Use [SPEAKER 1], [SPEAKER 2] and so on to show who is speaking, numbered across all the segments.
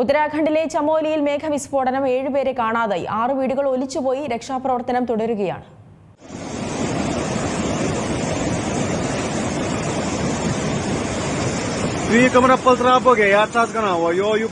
[SPEAKER 1] ഉത്തരാഖണ്ഡിലെ ചമോലിയിൽ മേഘവിസ്ഫോടനം ഏഴുപേരെ കാണാതായി. ആറ് വീടുകൾ ഒലിച്ചുപോയി രക്ഷാപ്രവർത്തനം തുടരുകയാണ്.
[SPEAKER 2] श्री कमर पसरा पोगे यात्राच गणा യു यु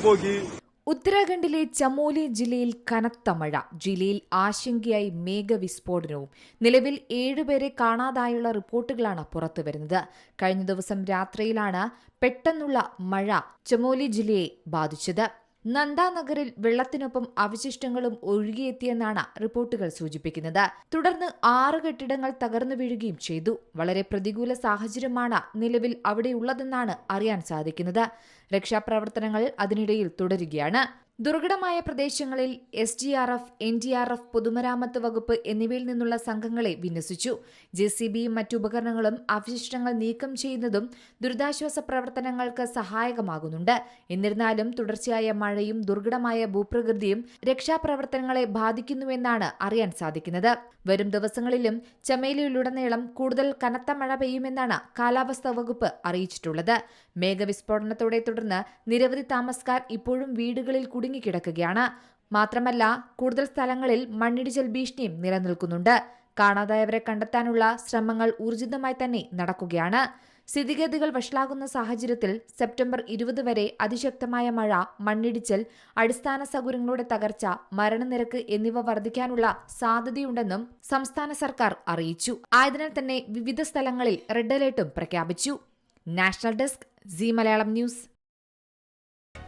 [SPEAKER 3] ഉത്തരാഖണ്ഡിലെ ചമോലി ജില്ലയിൽ കനത്ത മഴ. ജില്ലയിൽ ആശങ്കയായി മേഘവിസ്ഫോടനവും. നിലവിൽ ഏഴുപേരെ കാണാതായുള്ള റിപ്പോർട്ടുകളാണ് പുറത്തുവരുന്നത് കഴിഞ്ഞ ദിവസം രാത്രിയിലാണ് പെട്ടെന്നുള്ള മഴ ചമോലി ജില്ലയെ ബാധിച്ചത്. നന്ദാനഗറിൽ വെള്ളത്തിനൊപ്പം അവശിഷ്ടങ്ങളും ഒഴുകിയെത്തിയെന്നാണ് റിപ്പോർട്ടുകൾ സൂചിപ്പിക്കുന്നത്. തുടർന്ന് ആറ് കെട്ടിടങ്ങൾ തകർന്നു വീഴുകയും ചെയ്തു. വളരെ പ്രതികൂല സാഹചര്യമാണ് നിലവിൽ അവിടെയുള്ളതെന്നാണ് അറിയാൻ സാധിക്കുന്നത്. രക്ഷാപ്രവർത്തനങ്ങൾ അതിനിടയിൽ തുടരുകയാണ്. ദുർഘടമായ പ്രദേശങ്ങളിൽ S D R F N D R F പൊതുമരാമത്ത് വകുപ്പ് എന്നിവയിൽ നിന്നുള്ള സംഘങ്ങളെ വിന്യസിച്ചു. ജെ സി ബിയും മറ്റുപകരണങ്ങളും അവശിഷ്ടങ്ങൾ നീക്കം ചെയ്യുന്നതും ദുരിതാശ്വാസ പ്രവർത്തനങ്ങൾക്ക് സഹായകമാകുന്നുണ്ട്. എന്നിരുന്നാലും തുടർച്ചയായ മഴയും ദുർഘടമായ ഭൂപ്രകൃതിയും രക്ഷാപ്രവർത്തനങ്ങളെ ബാധിക്കുന്നുവെന്നാണ് അറിയാൻ സാധിക്കുന്നത്. വരും ദിവസങ്ങളിലും ചമേലിയിലുടനീളം കൂടുതൽ കനത്ത മഴ പെയ്യുമെന്നാണ് കാലാവസ്ഥാ വകുപ്പ് അറിയിച്ചിട്ടുള്ളത്. മേഘവിസ്ഫോടനത്തോടെ തുടർന്ന് നിരവധി താമസക്കാർ ഇപ്പോഴും വീടുകളിൽ കുടുങ്ങിക്കിടക്കുകയാണ് മാത്രമല്ല കൂടുതൽ സ്ഥലങ്ങളിൽ മണ്ണിടിച്ചിൽ ഭീഷണിയും നിലനിൽക്കുന്നുണ്ട്. കാണാതായവരെ കണ്ടെത്താനുള്ള ശ്രമങ്ങൾ ഊർജിതമായി തന്നെ നടക്കുകയാണ്. സ്ഥിതിഗതികൾ വഷളാകുന്ന സാഹചര്യത്തിൽ സെപ്റ്റംബർ ഇരുപത് വരെ അതിശക്തമായ മഴ മണ്ണിടിച്ചൽ അടിസ്ഥാന സൗകര്യങ്ങളുടെ തകർച്ച മരണനിരക്ക് എന്നിവ വർദ്ധിക്കാനുള്ള സാധ്യതയുണ്ടെന്നും സംസ്ഥാന സർക്കാർ അറിയിച്ചു. ആയതിനാൽ തന്നെ വിവിധ സ്ഥലങ്ങളിൽ റെഡ് അലേർട്ടും പ്രഖ്യാപിച്ചു. National desk C Malayalam news.